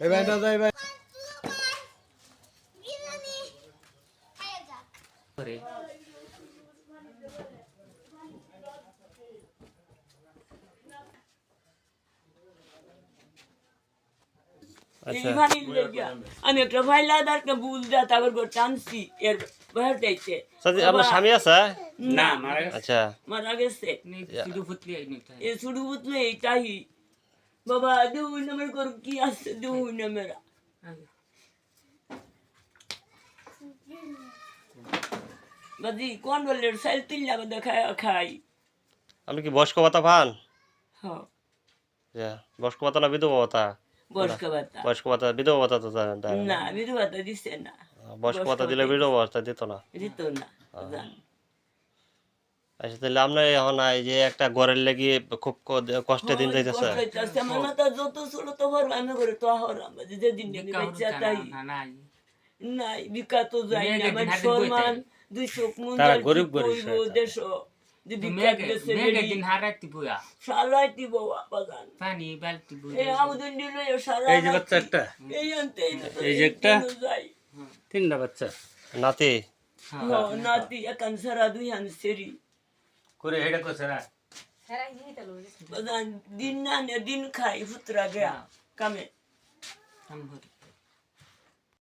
এই ভাই। না যাই ভাই করে আচ্ছা আপনার স্বামী আছে? না আচ্ছা। মারা গেছে। শুধু ফুটলি আই নি এ শুরু বুঝলে এইটাই বাবা দুই নামের করু কি আছে দুই নামেরা বাজি কোন বললে সাইল তিল্লা বাদা খাই খাই আপনি কি বয়স্ক ভাতা পান হ্যাঁ আচ্ছা, বয়স্ক ভাতা না বিধবা ভাতা বয়স্ক ভাতা বয়স্ক ভাতা বিধবা ভাতা তো দেয়- দেয় না। না বিধু ভাতা দিছে না বয়স্ক ভাতা দিলে বিধবা ভাতা দিত না দিত না জান। আচ্ছা তাহলে আপনার এখন এই যে একটা ঘরের লেগে খুব কষ্টে দিন যাইতেছে। আমার মাথা যত ছোট তো হর আমি করে তো হর আমি যেদিন দিন বাচ্চা তাই। না না নাই বিকা তো যাই না আমার সম্মান দুই চোখ মুন তারা গরিব গরিব দেশ যে বিকা মেঘে গেছে মেঘে দিন হারাইতি বুয়া সারাইতি বাবা বাগান। পানি বালতি বুয়া এই আমাদের নিল সারা এই যে বাচ্চা একটা। এই আনতে এই যে একটা? যাই। তিনটা বাচ্চা। নাতি? নাতি একান সারা দুই হান সেরি করে হেডা কোসরা সারা দিন না নে দিন খাই ফুতরা গেয়া কামে কাম করে